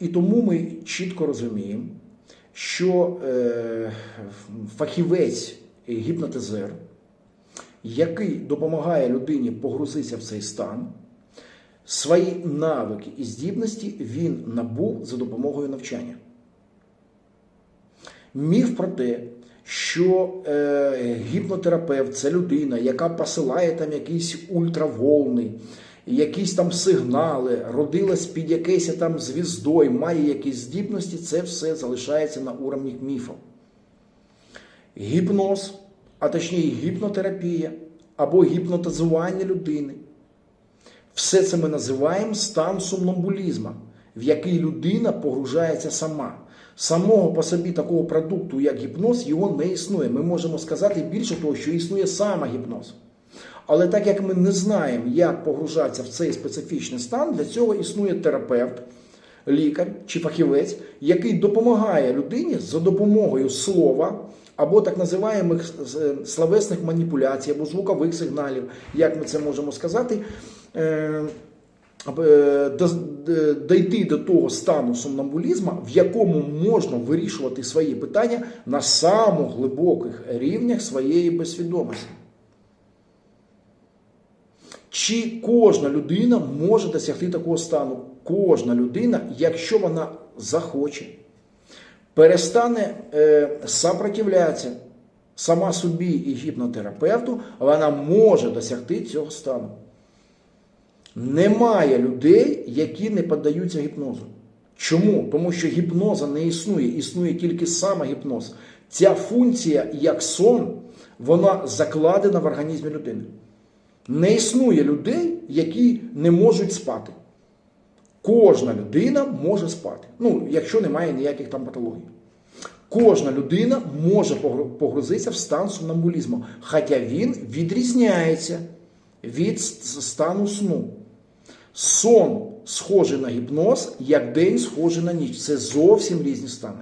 І тому ми чітко розуміємо, що е, фахівець гіпнотизер, який допомагає людині погрузитися в цей стан, свої навики і здібності він набув за допомогою навчання. Міф про те, що е, гіпнотерапевт це людина, яка посилає там якісь ультраволни, якісь там сигнали, родилась під якесь там звіздою, має якісь здібності, це все залишається на уровні міфу. Гіпноз, а точніше гіпнотерапія або гіпнотизування людини. Все це ми називаємо стан сомнамбулізму, в який людина погружається сама. Самого по собі такого продукту, як гіпноз, його не існує. Ми можемо сказати більше того, що існує саме гіпноз. Але так як ми не знаємо, як погружатися в цей специфічний стан, для цього існує терапевт, лікар чи фахівець, який допомагає людині за допомогою слова або так називаємих е, словесних маніпуляцій, або звукових сигналів, як ми це можемо сказати. е, е, дійти до того стану сомнамбулізму, в якому можна вирішувати свої питання на самих глибоких рівнях своєї безсвідомості. Чи кожна людина може досягти такого стану? Кожна людина, якщо вона захоче, перестане е, сопротивлятися сама собі і гіпнотерапевту, вона може досягти цього стану. Немає людей, які не піддаються гіпнозу. Чому? Тому що гіпноза не існує, існує тільки саме гіпноз. Ця функція, як сон, вона закладена в організмі людини. Не існує людей, які не можуть спати. Кожна людина може спати. Ну, якщо немає ніяких там патологій. Кожна людина може погрузитися в стан сомнамбулізму, хоча він відрізняється від стану сну. Сон схожий на гіпноз, як день схожий на ніч. Це зовсім різні стани.